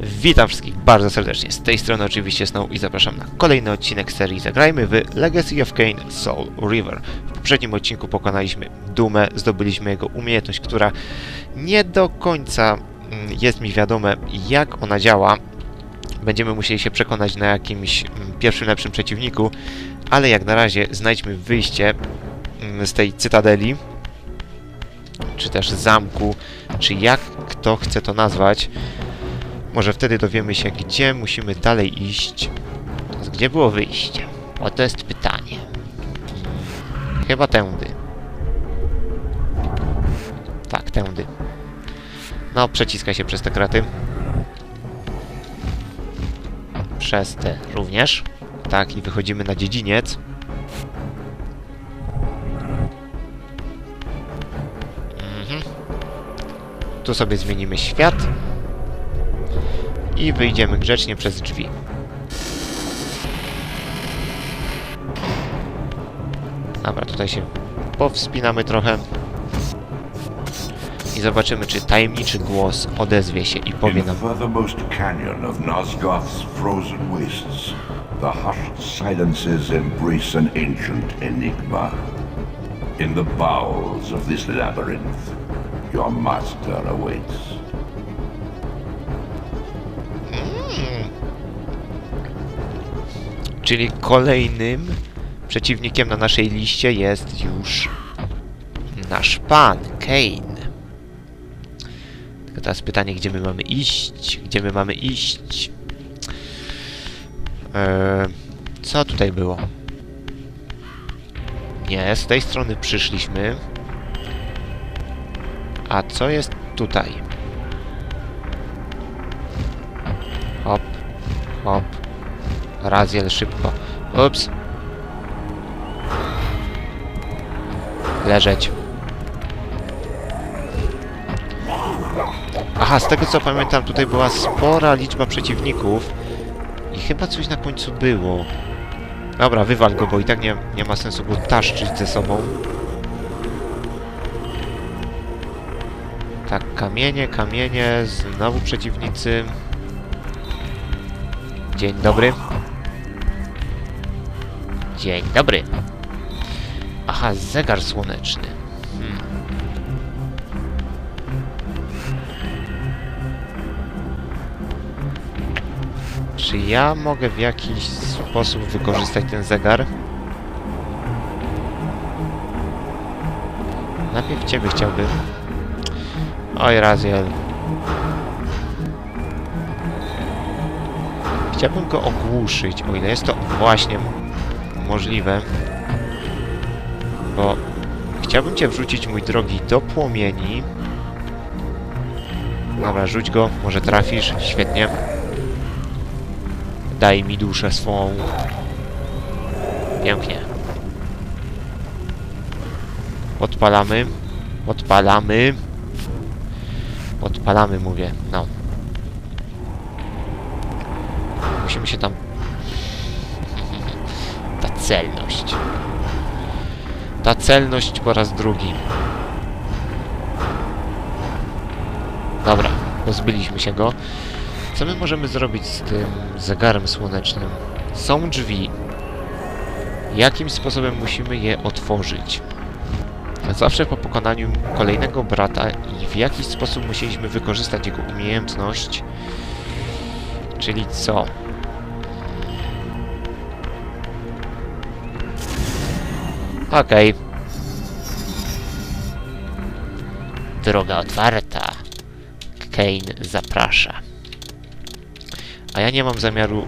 Witam wszystkich bardzo serdecznie. Z tej strony oczywiście Snow i zapraszam na kolejny odcinek serii Zagrajmy w Legacy of Kain Soul River. W poprzednim odcinku pokonaliśmy Dumę, zdobyliśmy jego umiejętność, która nie do końca mm, jest mi wiadome jak ona działa. Będziemy musieli się przekonać na jakimś mm, pierwszym lepszym przeciwniku, ale jak na razie znajdźmy wyjście mm, z tej cytadeli, czy też zamku, czy jak kto chce to nazwać. Może wtedy dowiemy się, gdzie musimy dalej iść. Gdzie było wyjście? Oto jest pytanie. Chyba tędy. Tak, tędy. No, przeciskaj się przez te kraty. Przez te również. Tak, i wychodzimy na dziedziniec. Mhm. Tu sobie zmienimy świat i wyjdziemy grzecznie przez drzwi. Dobra, tutaj się powspinamy trochę i zobaczymy, czy tajemniczy głos odezwie się i powie nam the hushed silences embrace an ancient enigma. In the bowels of this labyrinth, your master awaits. Czyli kolejnym przeciwnikiem na naszej liście jest już nasz pan, Kane. Tylko teraz pytanie, gdzie my mamy iść? Gdzie my mamy iść? Eee, co tutaj było? Nie, z tej strony przyszliśmy. A co jest tutaj? Hop, hop. Raziel szybko. Ups. Leżeć. Aha, z tego co pamiętam, tutaj była spora liczba przeciwników. I chyba coś na końcu było. Dobra, wywal go, bo i tak nie, nie ma sensu go taszczyć ze sobą. Tak, kamienie, kamienie, znowu przeciwnicy. Dzień dobry. Dzień dobry. Aha, zegar słoneczny. Hmm. Czy ja mogę w jakiś sposób wykorzystać ten zegar? Najpierw ciebie chciałbym. Oj, Raziel. Chciałbym go ogłuszyć, o ile jest to właśnie możliwe. Bo chciałbym cię wrzucić, mój drogi, do płomieni. Dobra, rzuć go, może trafisz, świetnie. Daj mi duszę swą. Pięknie. Podpalamy. Podpalamy. Podpalamy, mówię, no. Musimy się tam... Celność. Ta celność po raz drugi. Dobra, pozbyliśmy się go. Co my możemy zrobić z tym zegarem słonecznym? Są drzwi. Jakim sposobem musimy je otworzyć? Zawsze po pokonaniu kolejnego brata i w jakiś sposób musieliśmy wykorzystać jego umiejętność. Czyli co? Okej. Droga otwarta. Kane zaprasza. A ja nie mam zamiaru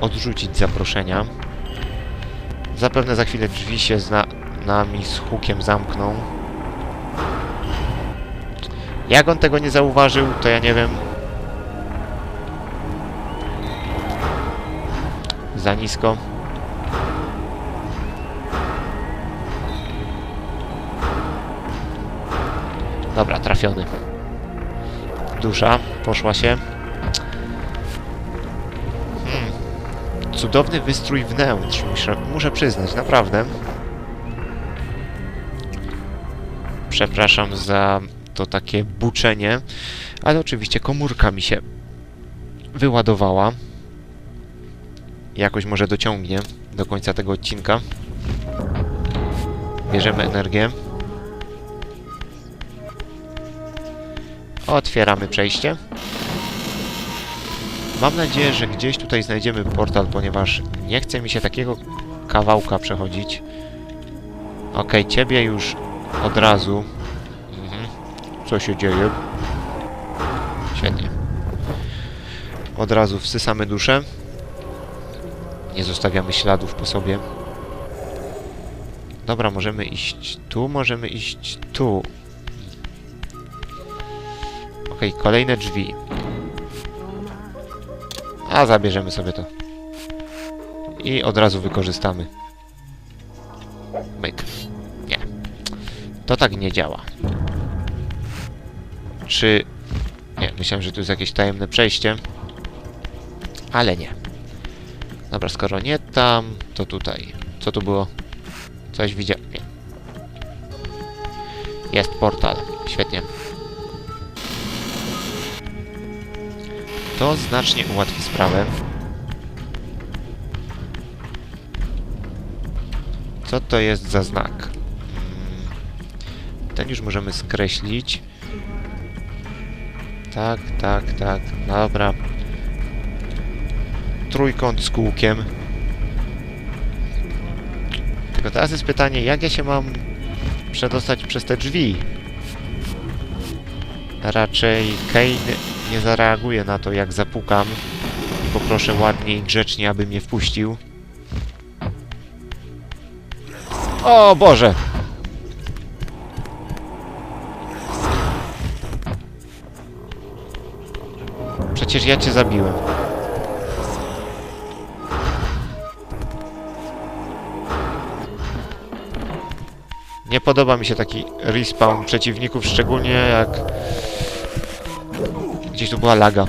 odrzucić zaproszenia. Zapewne za chwilę drzwi się z na nami z hukiem zamkną. Jak on tego nie zauważył, to ja nie wiem. Za nisko. Dobra, trafiony. Dusza, poszła się. Hmm. Cudowny wystrój wnętrz, muszę, muszę przyznać, naprawdę. Przepraszam za to takie buczenie, ale oczywiście komórka mi się wyładowała. Jakoś może dociągnie do końca tego odcinka. Bierzemy energię. Otwieramy przejście. Mam nadzieję, że gdzieś tutaj znajdziemy portal, ponieważ nie chce mi się takiego kawałka przechodzić. Okej, ciebie już od razu. Mhm. Co się dzieje? Świetnie. Od razu wsysamy duszę. Nie zostawiamy śladów po sobie. Dobra, możemy iść tu, możemy iść tu. Okej, kolejne drzwi. A, zabierzemy sobie to. I od razu wykorzystamy. Myk. Nie. To tak nie działa. Czy... Nie, myślałem, że tu jest jakieś tajemne przejście. Ale nie. Dobra, skoro nie tam, to tutaj. Co tu było? Coś widziałem. Jest portal. Świetnie. To znacznie ułatwi sprawę. Co to jest za znak? Mm, Ten już możemy skreślić. Tak, tak, tak. Dobra. Trójkąt z kółkiem. Tylko teraz jest pytanie, jak ja się mam przedostać przez te drzwi? Raczej Kane nie zareaguje na to, jak zapukam i poproszę ładnie i grzecznie, aby mnie wpuścił. O Boże! Przecież ja cię zabiłem. Nie podoba mi się taki respawn przeciwników, szczególnie jak gdzieś tu była laga.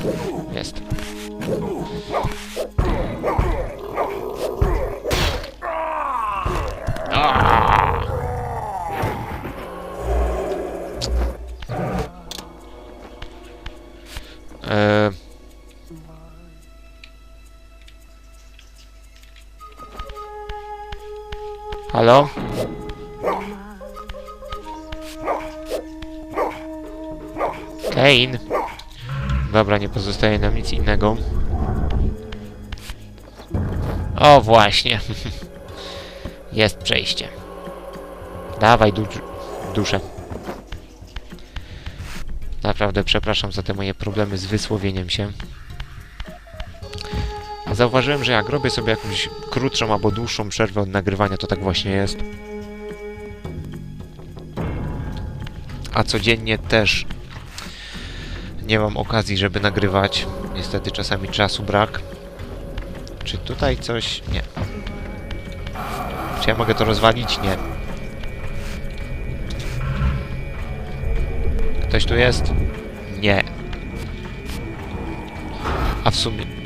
Dobra, nie pozostaje nam nic innego. O, właśnie. Jest przejście. Dawaj du duszę. Naprawdę przepraszam za te moje problemy z wysłowieniem się. Zauważyłem, że jak robię sobie jakąś krótszą albo dłuższą przerwę od nagrywania, to tak właśnie jest. A codziennie też nie mam okazji, żeby nagrywać. Niestety czasami czasu brak. Czy tutaj coś... Nie. Czy ja mogę to rozwalić? Nie. Ktoś tu jest? Nie. A w sumie...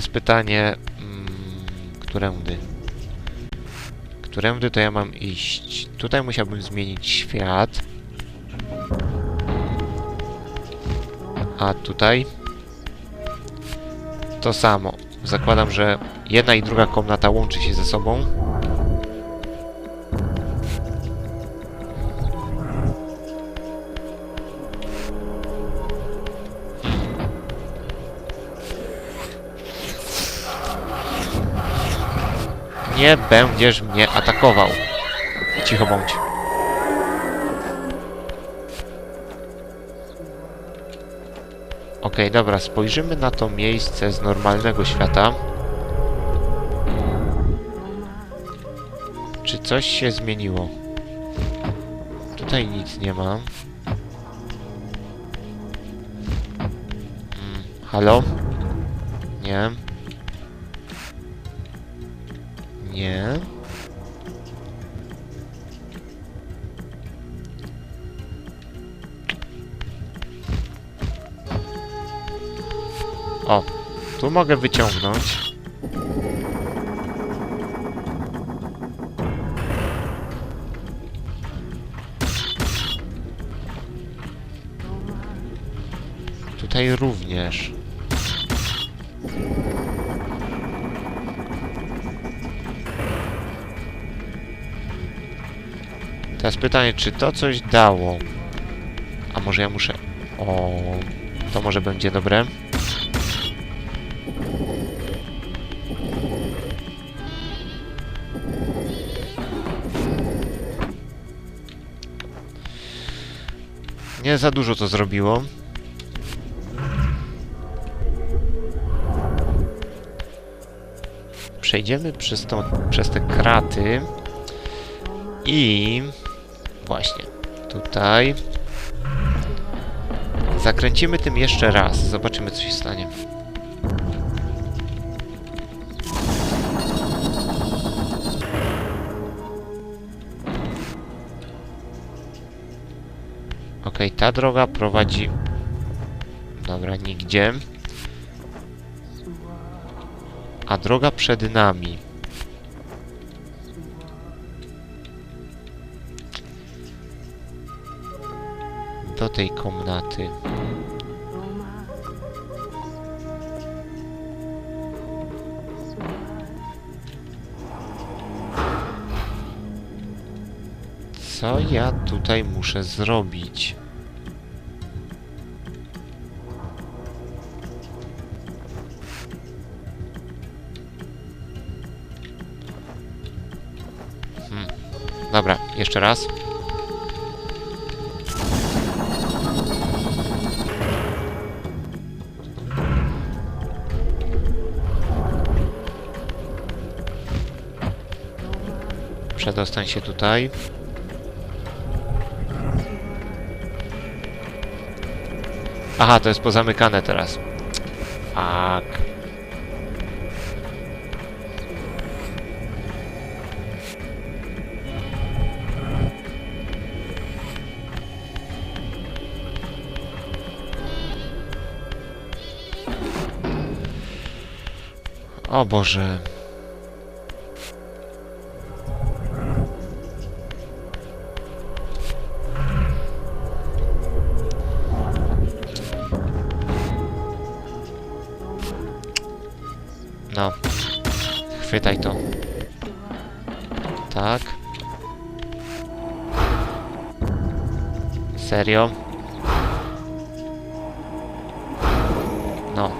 Teraz pytanie, mm, którędy? Którędy to ja mam iść? Tutaj musiałbym zmienić świat. A tutaj? To samo. Zakładam, że jedna i druga komnata łączy się ze sobą. Nie będziesz mnie atakował. Cicho bądź. Okej, dobra, spojrzymy na to miejsce z normalnego świata. Czy coś się zmieniło? Tutaj nic nie ma. Mm, halo? Nie. Nie. O, tu mogę wyciągnąć. Tutaj również. Teraz pytanie, czy to coś dało? A może ja muszę... O, to może będzie dobre. Nie za dużo to zrobiło. Przejdziemy przez, tą, przez te kraty i właśnie tutaj zakręcimy tym jeszcze raz. Zobaczymy co się stanie. Okej, ta droga prowadzi... Dobra, nigdzie. A droga przed nami. Tej komnaty. Co ja tutaj muszę zrobić? Hmm. Dobra, jeszcze raz. Przedostań się tutaj. Aha, to jest pozamykane teraz. Tak. O Boże. Chwytaj to. Tak. Serio? No.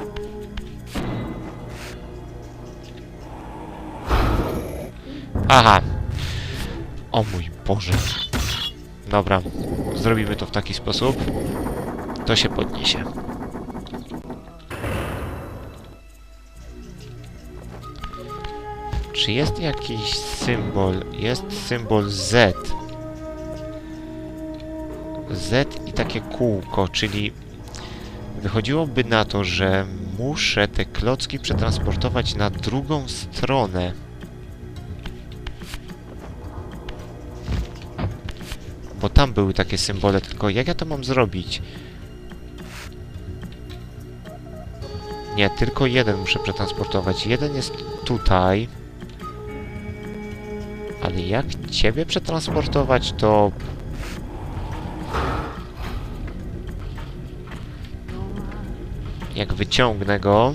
Aha. O mój Boże. Dobra. Zrobimy to w taki sposób. To się podniesie. Czy jest jakiś symbol? Jest symbol Z. Z i takie kółko, czyli wychodziłoby na to, że muszę te klocki przetransportować na drugą stronę. Bo tam były takie symbole, tylko jak ja to mam zrobić? Nie, tylko jeden muszę przetransportować. Jeden jest tutaj. Jak ciebie przetransportować, to... Jak wyciągnę go...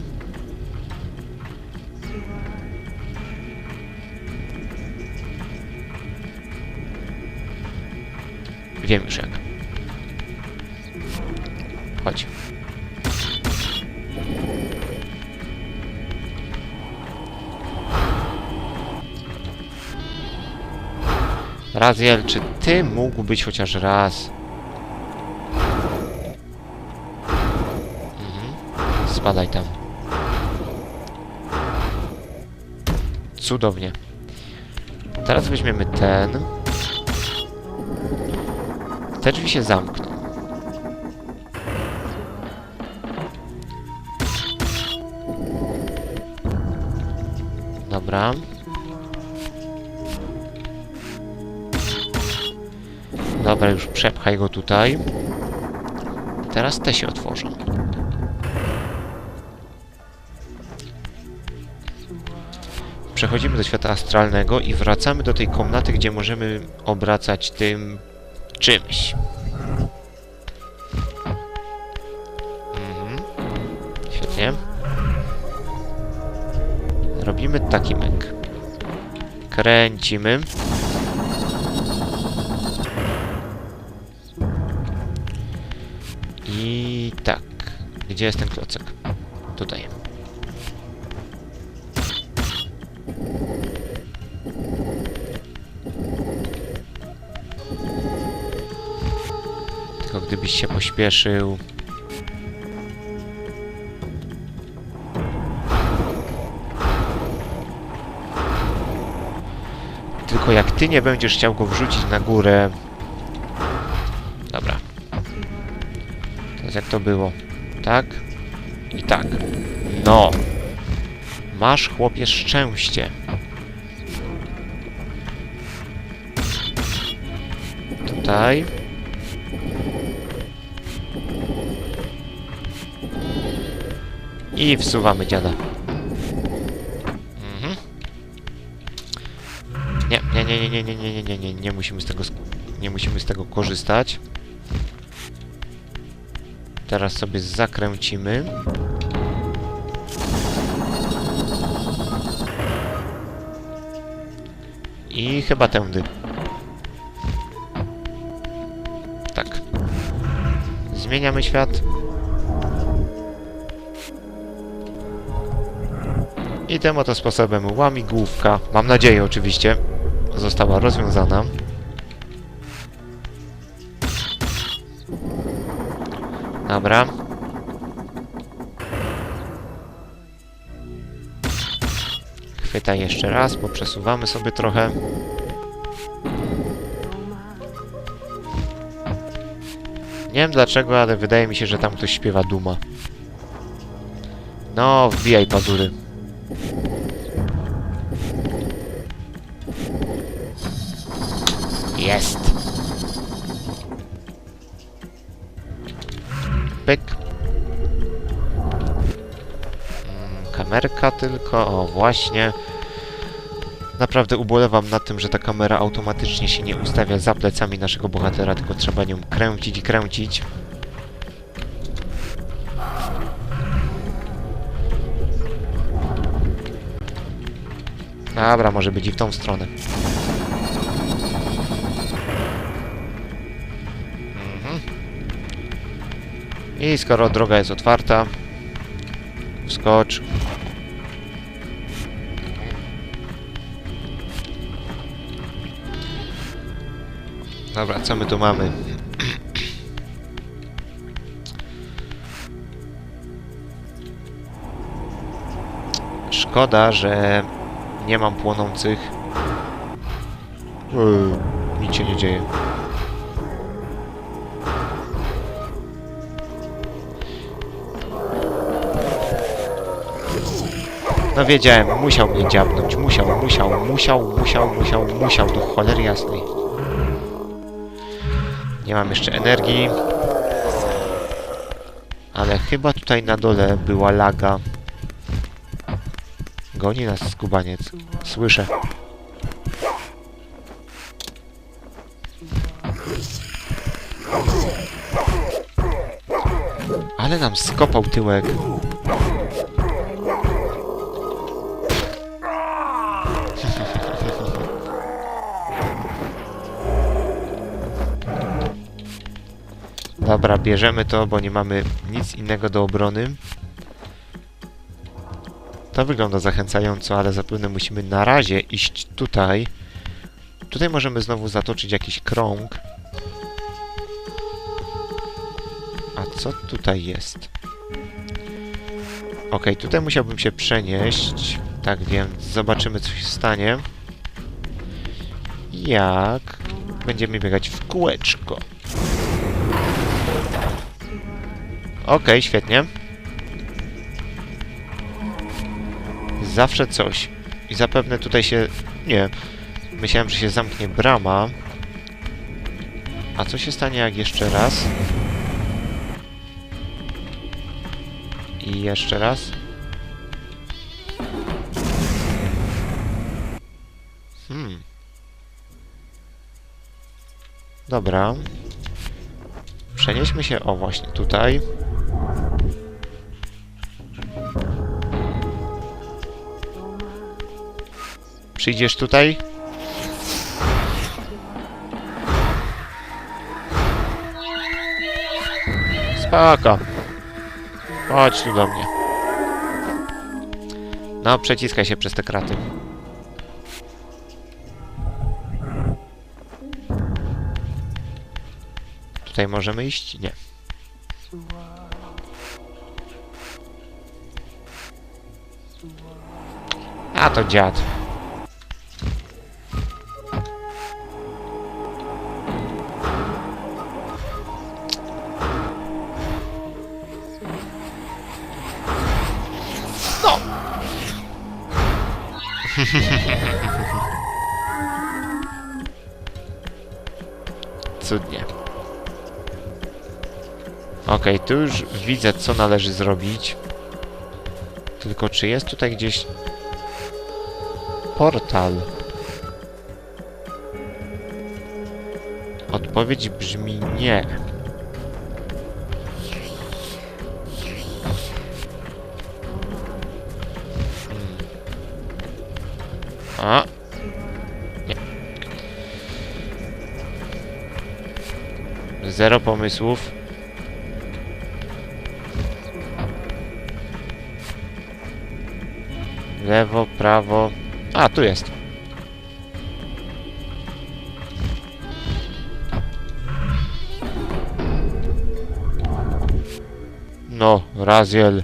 Raziel, czy ty mógł być chociaż raz? Mhm. Spadaj tam. Cudownie. Teraz weźmiemy ten. Te drzwi się zamkną. Dobra. Dobra, już przepchaj go tutaj. Teraz te się otworzą. Przechodzimy do świata astralnego i wracamy do tej komnaty, gdzie możemy obracać tym czymś. Mhm. Świetnie. Robimy taki myk. Kręcimy. Gdzie jest ten klocek? Tutaj. Tylko gdybyś się pośpieszył. Tylko jak ty nie będziesz chciał go wrzucić na górę... Dobra. Teraz jak to było? Tak? I tak. No! Masz, chłopie, szczęście. Tutaj. I wsuwamy dziada. Mhm. Nie, nie, nie, nie, nie, nie, nie, nie, nie, nie, musimy z tego, nie musimy z tego korzystać. Teraz sobie zakręcimy. I chyba tędy. Tak. Zmieniamy świat. I tym oto sposobem łamigłówka, mam nadzieję oczywiście, została rozwiązana. Dobra. Chwytaj jeszcze raz, bo przesuwamy sobie trochę. Nie wiem dlaczego, ale wydaje mi się, że tam ktoś śpiewa Duma. No, wbijaj pazury. Jest. Kamerka tylko, o właśnie. Naprawdę ubolewam nad tym, że ta kamera automatycznie się nie ustawia za plecami naszego bohatera, tylko trzeba nią kręcić i kręcić. Dobra, może być i w tą stronę. Mhm. I skoro droga jest otwarta, wskocz. Dobra, co my tu mamy? Szkoda, że nie mam płonących. Nic się nie dzieje. No wiedziałem, musiał mnie dziabnąć, musiał, musiał, musiał, musiał, musiał, musiał, do cholery jasnej. Nie mam jeszcze energii. Ale chyba tutaj na dole była laga. Goni nas skubaniec. Słyszę. Ale nam skopał tyłek. Dobra, bierzemy to, bo nie mamy nic innego do obrony. To wygląda zachęcająco, ale zapewne musimy na razie iść tutaj. Tutaj możemy znowu zatoczyć jakiś krąg. A co tutaj jest? Ok, tutaj musiałbym się przenieść. Tak więc zobaczymy co się stanie. Jak będziemy biegać w kółeczko. Okej, świetnie. Zawsze coś. I zapewne tutaj się... Nie. Myślałem, że się zamknie brama. A co się stanie jak jeszcze raz? I jeszcze raz. Hmm. Dobra. Przenieśmy się, o właśnie, tutaj. Przyjdziesz tutaj? Spoko. Chodź tu do mnie. No, przeciskaj się przez te kraty. Tutaj możemy iść? Nie. A to dziad. Okej, tu już widzę, co należy zrobić. Tylko czy jest tutaj gdzieś portal? Odpowiedź brzmi nie. Hmm. A. Nie. Zero pomysłów. Lewo, prawo. A, tu jest. No, Raziel.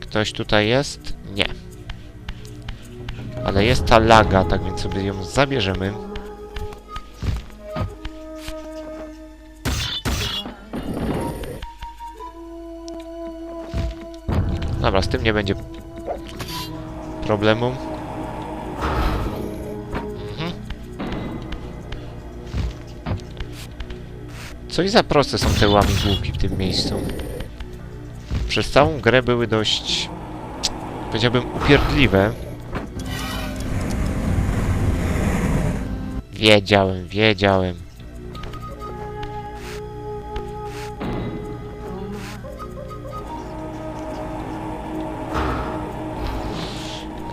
Ktoś tutaj jest? Nie. Ale jest ta laga, tak więc sobie ją zabierzemy. Dobra, z tym nie będzie problemu. Mhm. Coś za proste są te łamigłówki w tym miejscu. Przez całą grę były dość, powiedziałbym, upierdliwe. Wiedziałem, wiedziałem.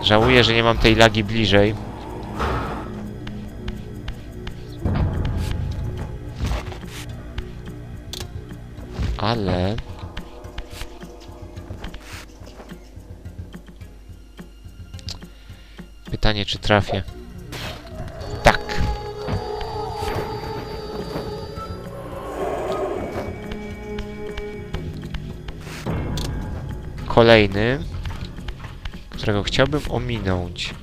Żałuję, że nie mam tej lagi bliżej. Ale... Pytanie, czy trafię. Tak. Kolejny którego chciałbym ominąć.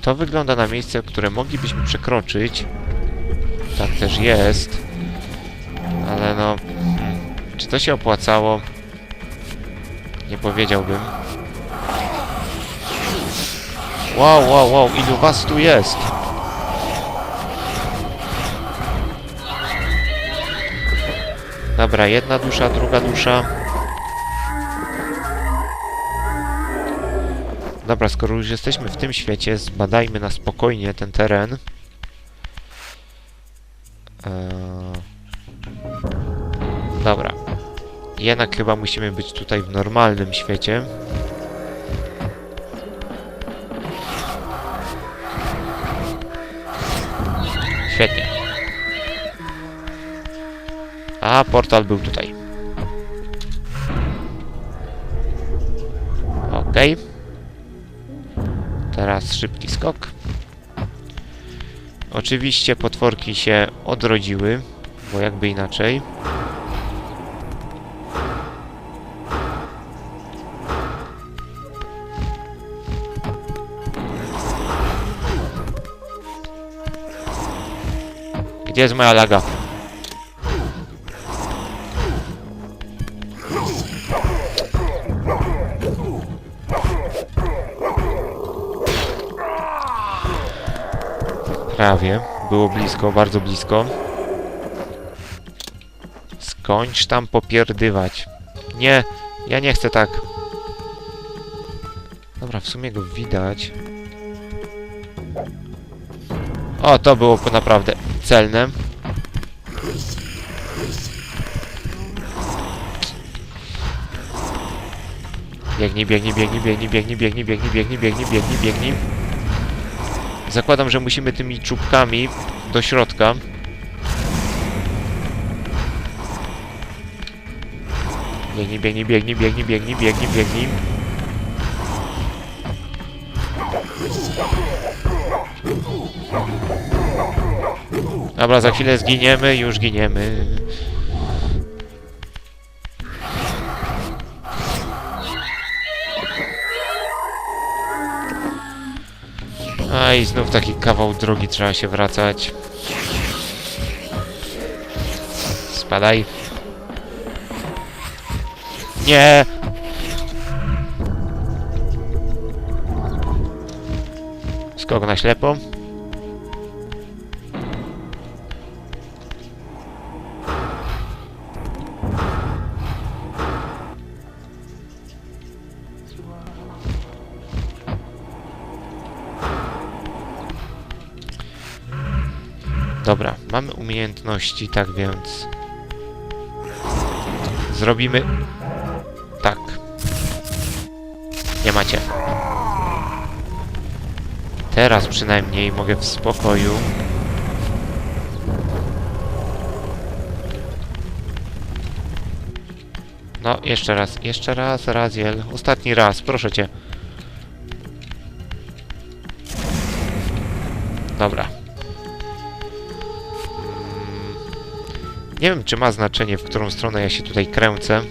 To wygląda na miejsce, które moglibyśmy przekroczyć. Tak też jest. Ale no... Czy to się opłacało? Nie powiedziałbym. Wow, wow, wow, ilu was tu jest? Dobra, jedna dusza, druga dusza. Dobra, skoro już jesteśmy w tym świecie, zbadajmy na spokojnie ten teren. Eee... Dobra. Jednak chyba musimy być tutaj w normalnym świecie. Świetnie. A, portal był tutaj. Okej. Teraz szybki skok. Oczywiście potworki się odrodziły, bo jakby inaczej. Gdzie jest moja laga? Prawie. Było blisko, bardzo blisko. Skończ tam popierdywać. Nie, ja nie chcę tak. Dobra, w sumie go widać. O, to było naprawdę celne. Biegnij, biegnij, biegnij, biegnij, biegnij, biegnij, biegnij, biegnij, biegnij, biegnij, biegnij. Zakładam, że musimy tymi czubkami do środka. Biegnij, biegnij, biegnij, biegnij, biegnij, biegnij, biegnij. Dobra, za chwilę zginiemy, już giniemy. A i znów taki kawał drogi trzeba się wracać. Spadaj. Nie! Skok na ślepo. Mamy umiejętności, tak więc... Zrobimy... Tak. Nie macie. Teraz przynajmniej mogę w spokoju... No, jeszcze raz, jeszcze raz, Raziel. Ostatni raz, proszę cię. Dobra. Nie wiem, czy ma znaczenie, w którą stronę ja się tutaj kręcę.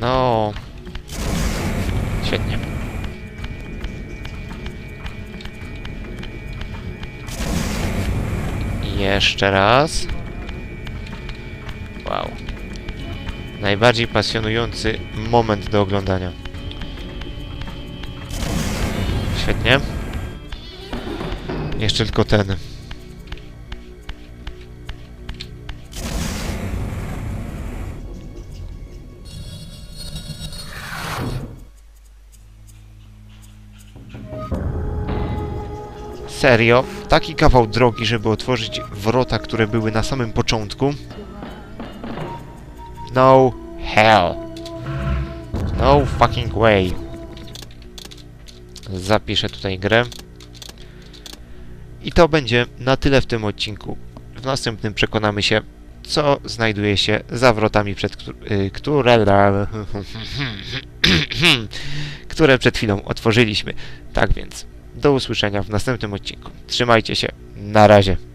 No. Świetnie. Jeszcze raz. Wow. Najbardziej pasjonujący moment do oglądania. Świetnie. Jeszcze tylko ten. Serio? Taki kawał drogi, żeby otworzyć wrota, które były na samym początku? No hell. No fucking way. Zapiszę tutaj grę. I to będzie na tyle w tym odcinku. W następnym przekonamy się, co znajduje się za wrotami, przed y, które... które przed chwilą otworzyliśmy. Tak więc, do usłyszenia w następnym odcinku. Trzymajcie się. Na razie.